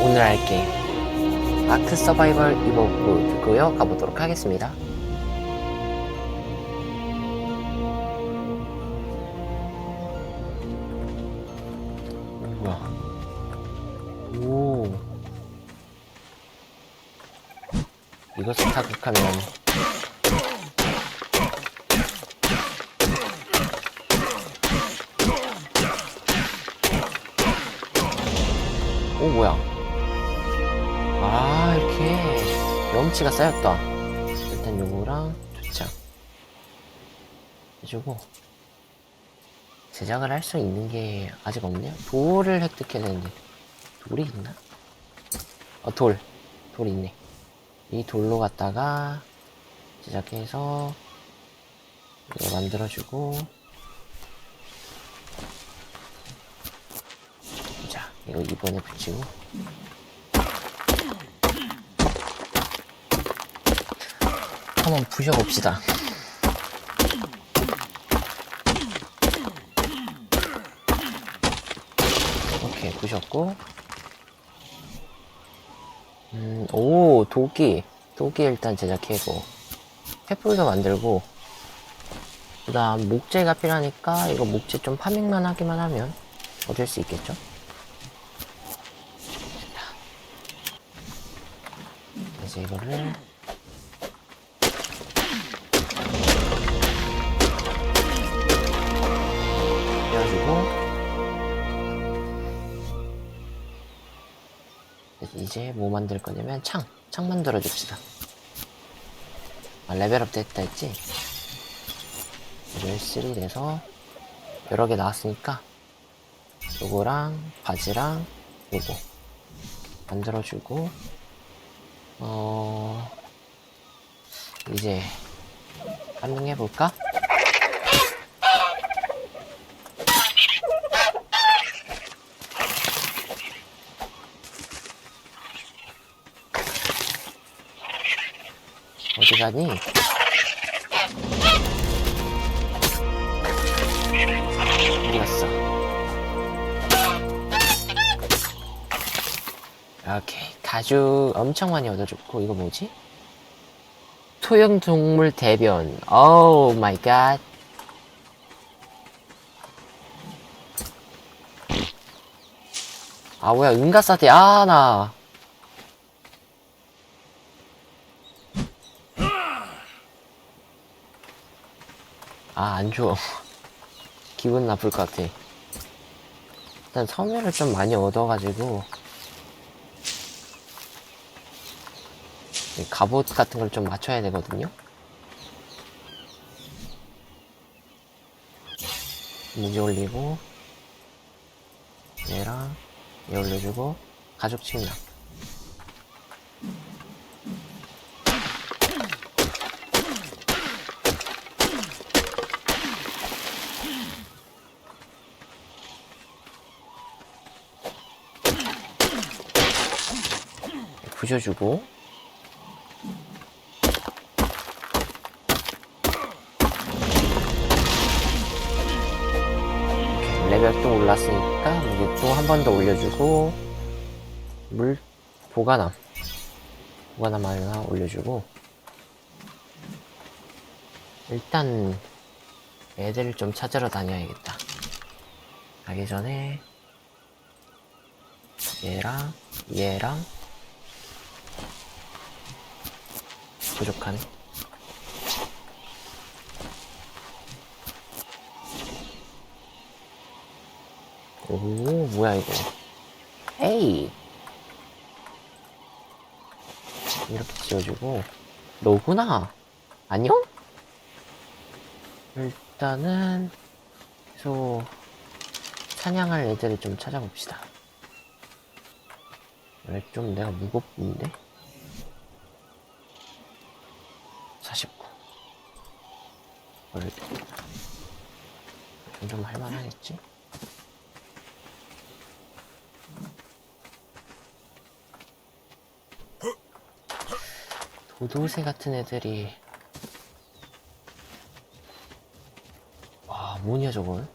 오늘 할 게임. 아크 서바이벌 이버브 듣고요. 가보도록 하겠습니다. 이것을 타격하면 쌓였다 일단 요거랑 도착 해주고 제작을 할 수 있는 게 아직 없네요 돌을 획득해야 되는데 돌이 있나? 어 돌! 돌 있네 이 돌로 갖다가 제작해서 이거 만들어주고 자 이거 이번에 붙이고 한번 부셔봅시다. 오케이, 부셨고. 음, 오, 도끼. 도끼 일단 제작해고. 횃불도 만들고. 그 다음, 목재가 필요하니까, 이거 목재 좀 파밍만 하기만 하면 얻을 수 있겠죠? 이제 이거를 이제 뭐 만들 거냐면 창! 창 만들어 줍시다 아 레벨업 됐다 했지? 레벨 3 돼서 여러 개 나왔으니까 요거랑 바지랑 요거 만들어주고 어 이제 파밍해볼까? 어디 가니? 어디 갔어? 오케이 가죽 엄청 많이 얻어줬고 이거 뭐지? 토형 동물 대변 오 마이 갓 아 뭐야 은가사대 아나 아, 안 좋아. 기분 나쁠 것 같아. 일단 섬유를 좀 많이 얻어가지고, 이 갑옷 같은 걸 좀 맞춰야 되거든요? 무게 올리고, 얘랑, 얘 올려주고, 가죽 침낭. 부셔주고. 이렇게 레벨 또 올랐으니까 무게 또한 번 더 올려주고 물 보관함. 보관함 하나 올려주고. 일단 애들을 좀 찾으러 다녀야겠다. 가기 전에 얘랑 얘랑 부족하네. 오, 뭐야, 이거. 에이! 이렇게 지어주고, 너구나! 안녕? 일단은, 계속, 사냥할 애들을 좀 찾아봅시다. 왜 좀 내가 무겁는데? 뭘, 좀 할만하겠지? 도도새 같은 애들이 와 뭐냐 저건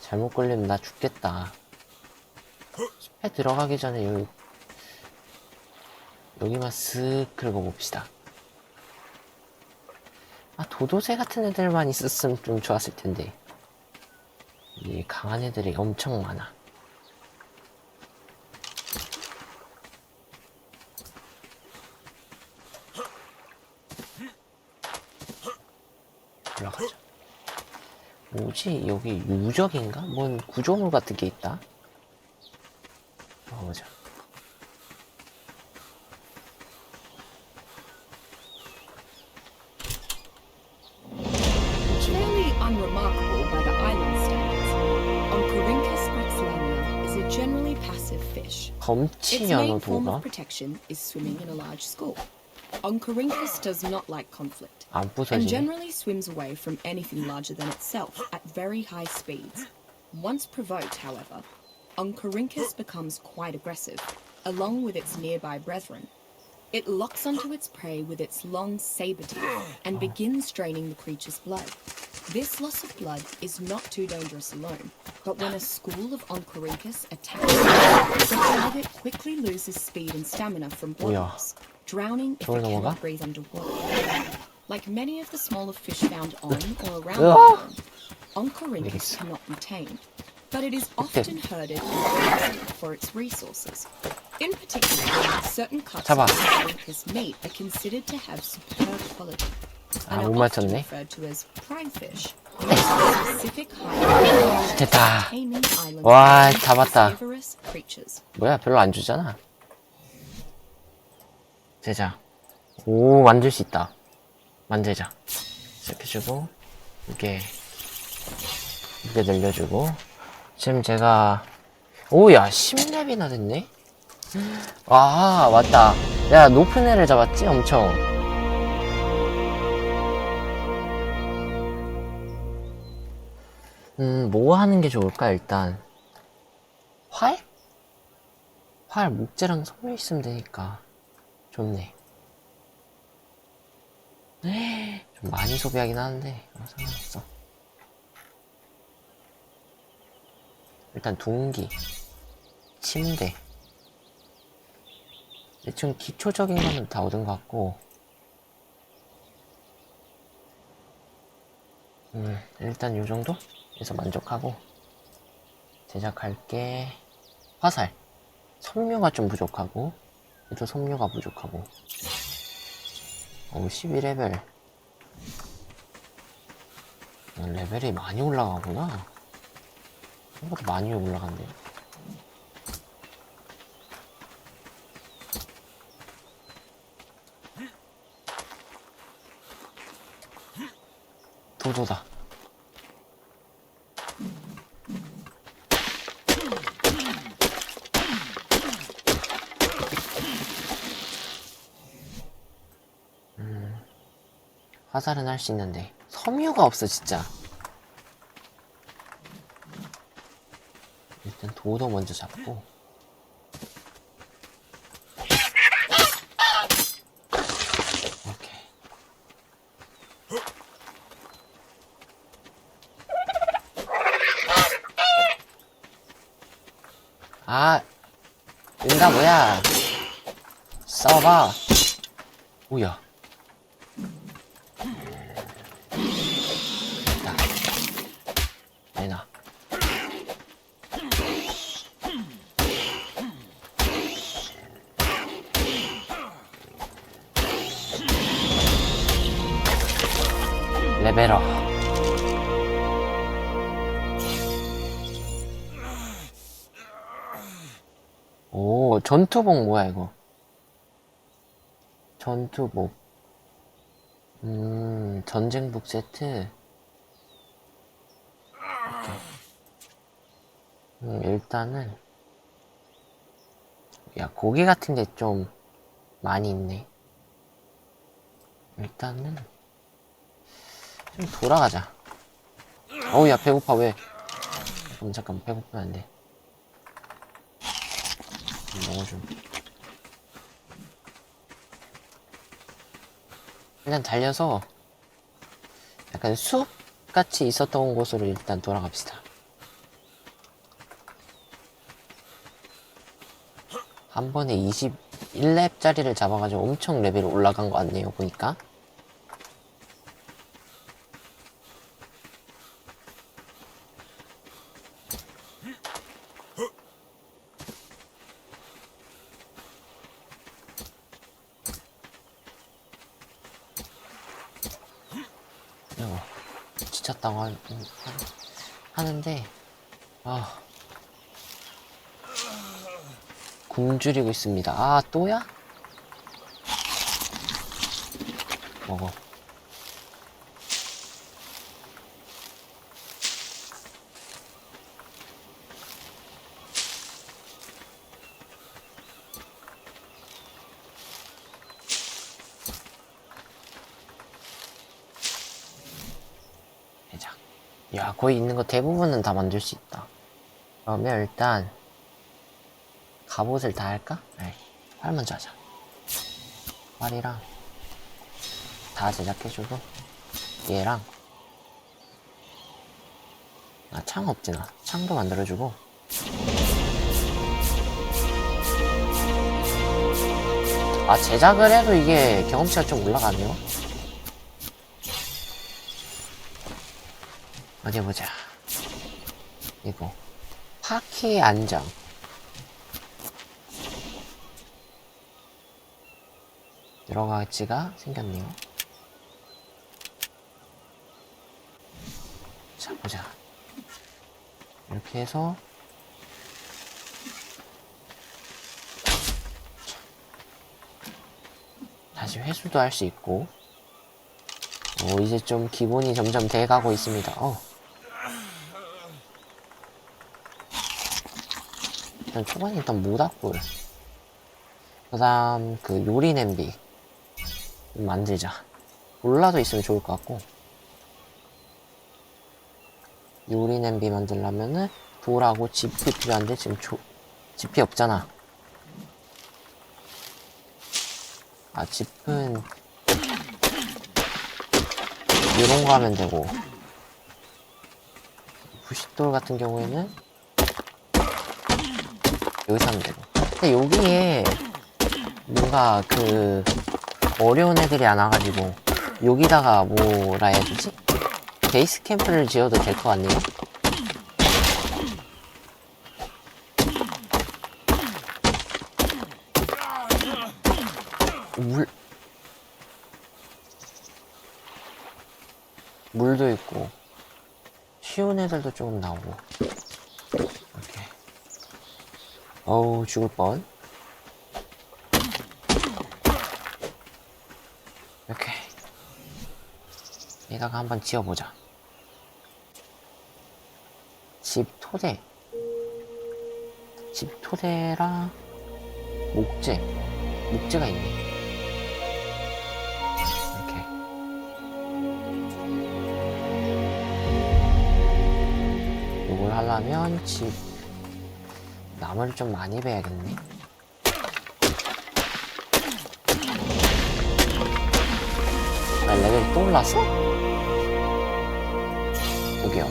잘못 걸리면 나 죽겠다 숲에 들어가기 전에 여기, 여기만 쓱 긁어봅시다. 아, 도도새 같은 애들만 있었으면 좀 좋았을 텐데. 이 강한 애들이 엄청 많아. 올라가자. 뭐지? 여기 유적인가? 뭔 구조물 같은 게 있다? Its main form of protection is swimming in a large school. Oncorhynchus does not like conflict and generally swims away from anything larger than itself at very high speeds. Once provoked, however, Oncorhynchus becomes quite aggressive, along with its nearby brethren. It locks onto its prey with its long saber teeth and begins straining the creature's blood. This loss of blood is not too dangerous alone, but when a school of Oncoricus attacks, the target quickly loses speed and stamina from blood loss, drowning if it cannot breathe underwater. Like many of the smaller fish found on or around the island, Oncoricus cannot be tamed, but it is often herded for its resources. In particular, certain cuts of Oncoricus meat are considered to have superb quality. 아, 못 맞췄네. 됐다. 와, 잡았다. 뭐야, 별로 안 주잖아. 제자. 오, 만들 수 있다. 만들자. 시작해주고, 이게, 이게 늘려주고. 지금 제가, 오, 야, 10렙이나 됐네? 와, 맞다. 야, 높은 애를 잡았지? 엄청. 음, 뭐 하는 게 좋을까, 일단. 활? 활, 목재랑 섬유 있으면 되니까. 좋네. 네, 좀 많이 소비하긴 하는데, 어, 상관없어. 일단 둥기, 침대. 대충 기초적인 거는 다 얻은 것 같고, 음, 일단 요 정도? 에서 만족하고, 제작할 게, 화살. 섬유가 좀 부족하고, 또 섬유가 부족하고. 어, 12레벨. 어, 레벨이 많이 올라가구나. 생각보다 많이 올라간대. 도도다. 화살은 할 수 있는데. 섬유가 없어 진짜. 일단 도도 먼저 잡고. 오케이. 아 응가 뭐야? 싸워봐 뭐야 레벨업. 오, 전투복 뭐야, 이거? 전투복. 음, 전쟁복 세트. 음, 일단은 야 고기 같은 게 좀 많이 있네. 일단은 좀 돌아가자. 어우 야 배고파 왜? 잠깐만 잠깐만 배고프면 안 돼. 좀 먹어 좀. 일단 달려서 약간 숲 같이 있었던 곳으로 일단 돌아갑시다. 한 번에 21렙짜리를 잡아가지고 엄청 레벨 올라간 것 같네요, 보니까. 어, 지쳤다고 하, 음, 하- 하는데, 아. 굶주리고 있습니다. 아, 또야? 먹어. 야, 거의 있는 거 대부분은 다 만들 수 있다. 그러면 일단 갑옷을 다 할까? 에이, 활 먼저 하자. 활이랑 다 제작해주고 얘랑 아, 창 없지 나. 창도 만들어주고 아, 제작을 해도 이게 경험치가 좀 올라가네요. 어디 보자. 이거 파키 안장. 여러 가지가 생겼네요. 자, 보자. 이렇게 해서 다시 회수도 할 수 있고 오, 이제 좀 기본이 점점 돼가고 있습니다. 어. 일단 초반에 일단 모닥불 그 다음 그 요리 냄비 좀 만들자. 올라도 있으면 좋을 것 같고. 요리 냄비 만들려면은 돌하고 집이 필요한데 지금 조, 집이 없잖아. 아 집은 이런 거 하면 되고. 부싯돌 같은 경우에는 여기서 하면 되고. 근데 여기에 뭔가 그 어려운 애들이 안 와가지고 여기다가 뭐라 해야 되지? 베이스 캠프를 지어도 될 것 같네요. 물 물도 있고 쉬운 애들도 조금 나오고 이렇게 어우 죽을 뻔 이렇게 여기다가 한번 지어보자. 집 토대. 집 토대랑 목재. 목재가 있네. 이렇게. 이걸 하려면 집 나무를 좀 많이 베야겠네. 아, 레벨 또 올랐어? 여기요.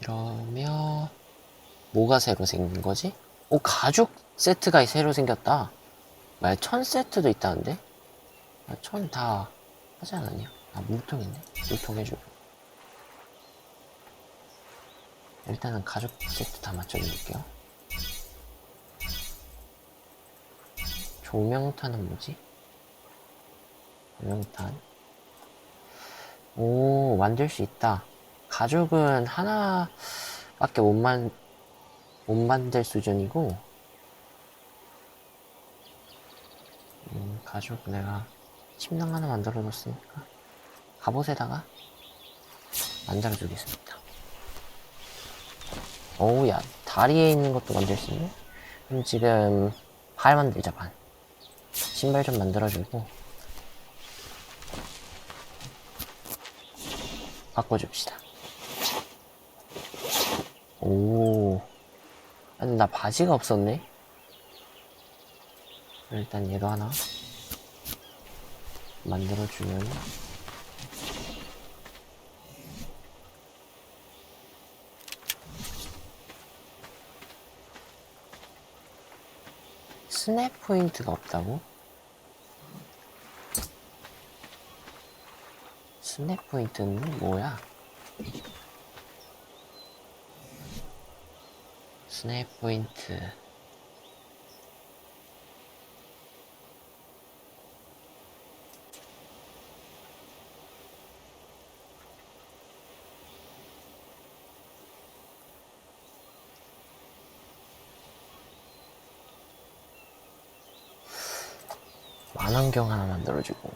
이러면, 뭐가 새로 생긴 거지? 오, 가죽 세트가 새로 생겼다. 말, 천 세트도 있다는데? 아, 천다 하지 않았냐? 아, 물통 있네. 물통 해주고. 일단은 가죽 세트 다 맞춰드릴게요. 조명탄은 뭐지? 조명탄. 오, 만들 수 있다. 가죽은 하나밖에 못 만, 못 만들 수준이고, 음, 가죽 내가 침낭 하나 만들어 놨으니까, 갑옷에다가 만들어 주겠습니다. 오우, 야, 다리에 있는 것도 만들 수 있네? 그럼 지금, 발 만들자, 발. 신발 좀 만들어주고, 바꿔줍시다. 오. 아니, 나 바지가 없었네? 일단 얘도 하나 만들어주면 스냅 포인트가 없다고? 스냅 포인트는 뭐야? 스냅 포인트. 만원경 하나 만들어주고.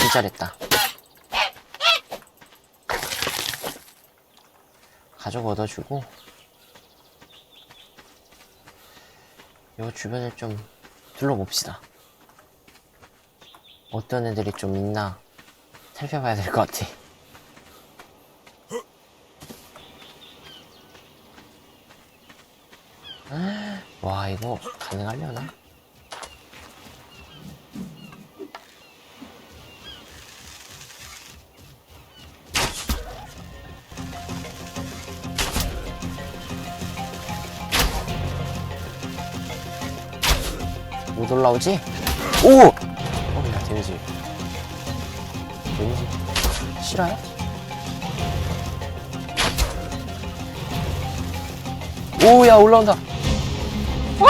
기절했다. 가족 얻어주고 요 주변을 좀 둘러봅시다. 어떤 애들이 좀 있나 살펴봐야 될 것 같아. 와 이거 가능하려나? 올라오지? 오! 어, 야, 데미지. 데미지. 싫어요? 오, 야, 올라온다. 와!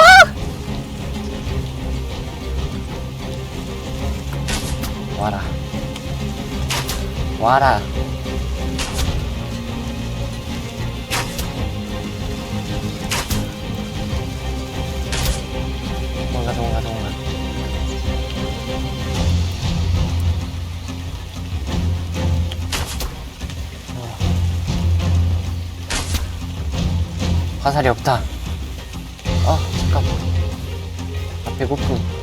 와라. 와라. 화살이 없다. 아, 잠깐만. 아, 배고픔.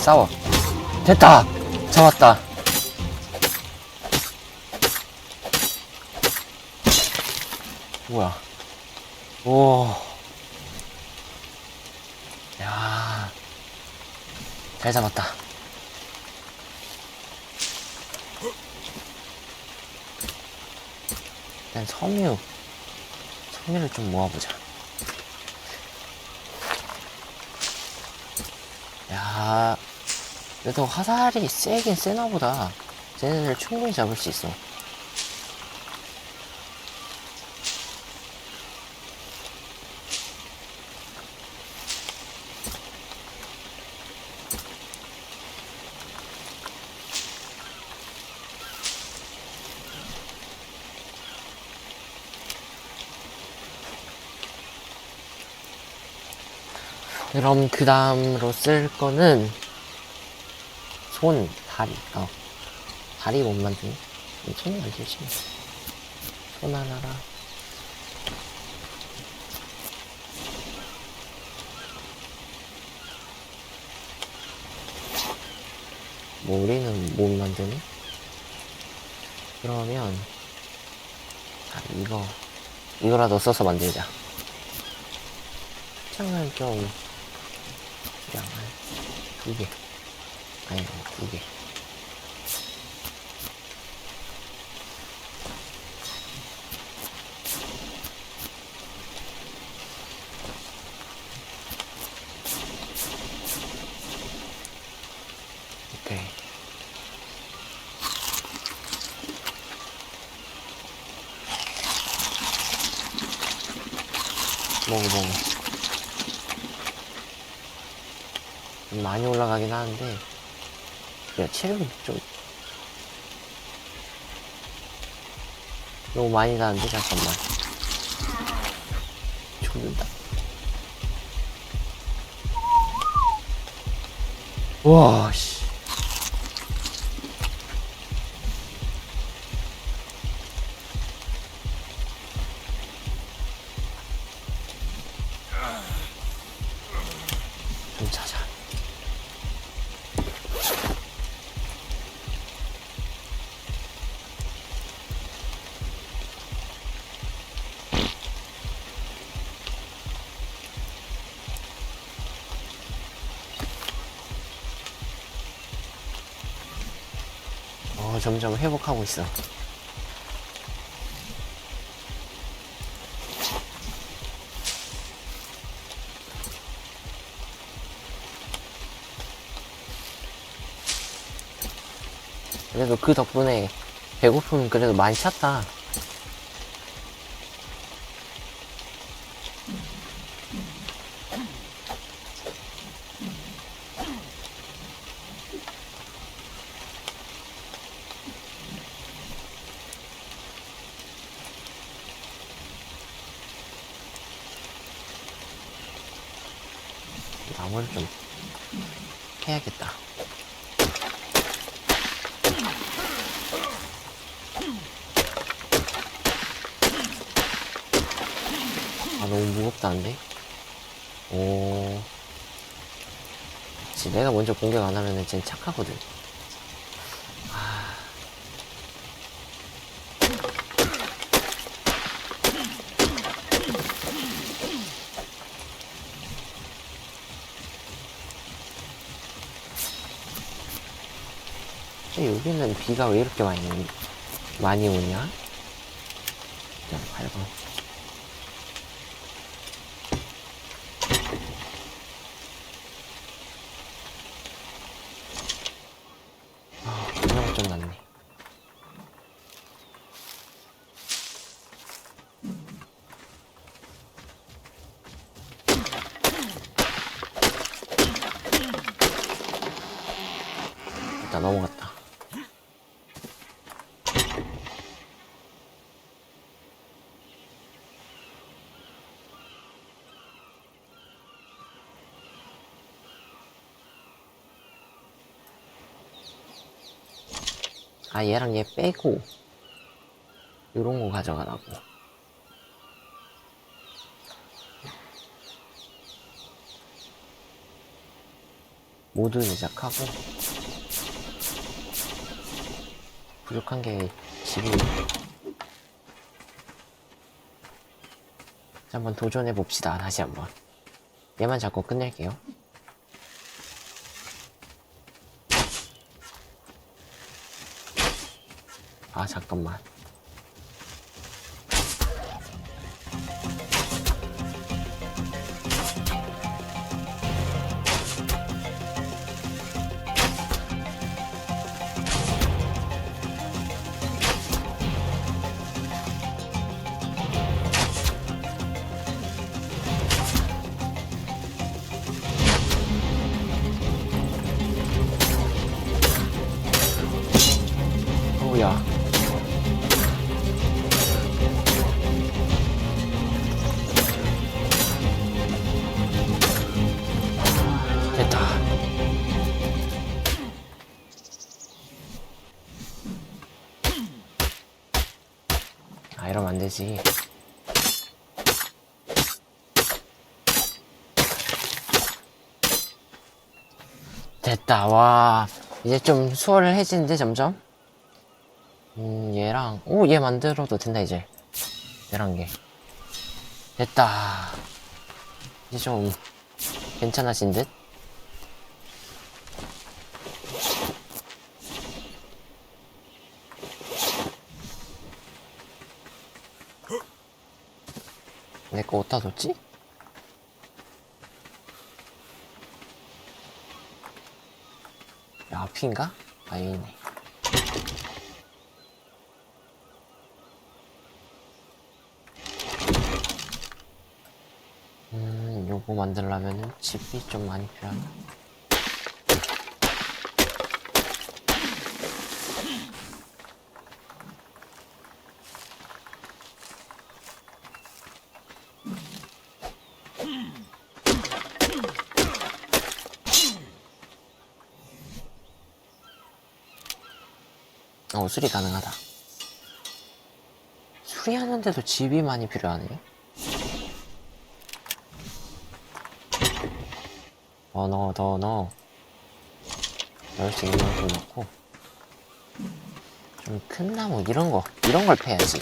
싸워. 됐다! 잡았다. 뭐야. 오. 야. 잘 잡았다. 일단 섬유. 섬유를 좀 모아보자. 야. 그래도 화살이 세긴 세나보다. 쟤네들 충분히 잡을 수 있어. 그럼 그 다음으로 쓸 거는 손, 다리. 어. 다리 못 만드네. 손 만들지. 손 하나랑. 머리는 못 만드네? 그러면, 자, 이거, 이거라도 써서 만들자. 창을 좀, 두 개. 아니, 두 개. 오케이. 먹어 먹어 좀 많이 올라가긴 하는데 야 체력이 좀 너무 많이 나는데 잠깐만. 죽는다. 와씨 점점 회복하고 있어. 그래도 그 덕분에 배고픔 그래도 많이 찼다. 나무를 좀 해야겠다. 아, 너무 무겁다는데? 오. 그치, 내가 먼저 공격 안 하면은 쟤 착하거든. 아. 근데 여기는 비가 왜 이렇게 많이, 많이 오냐? 그냥 8번. 아, 분명 좀 났네. 일단 넘어갔다. 아 얘랑 얘 빼고 요런 거 가져가라고. 모두 제작하고 부족한 게 집이 자, 한번 도전해 봅시다. 다시 한번. 얘만 잡고 끝낼게요 아 잠깐만 되지 됐다 와 이제 좀 수월해지는데 점점 음, 얘랑, 오, 얘 만들어도 된다, 이제. 얘랑 얘. 됐다. 이제 좀, 괜찮아진 듯? 내거 어디다 뒀지? 야, 앞인가? 아, 여기 있네. 요거 만들려면은 집이 좀 많이 필요하나? 수리 가능하다. 수리하는데도 집이 많이 필요하네. 더 넣어, 더 넣어. 넣을 수 있는 만큼 넣고. 좀 큰 나무, 이런 거, 이런 걸 패야지.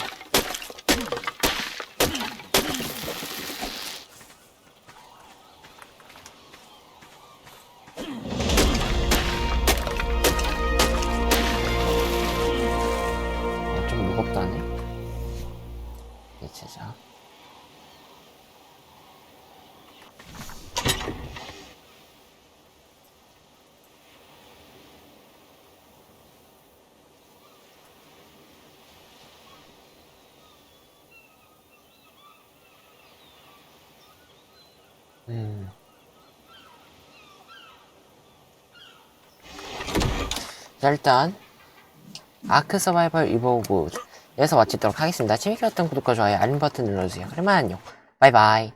자, 일단 아크 서바이벌 이보고에서 마치도록 하겠습니다. 재밌게 봤던 구독과 좋아요, 알림 버튼 눌러주세요. 그러면 안녕. 바이바이.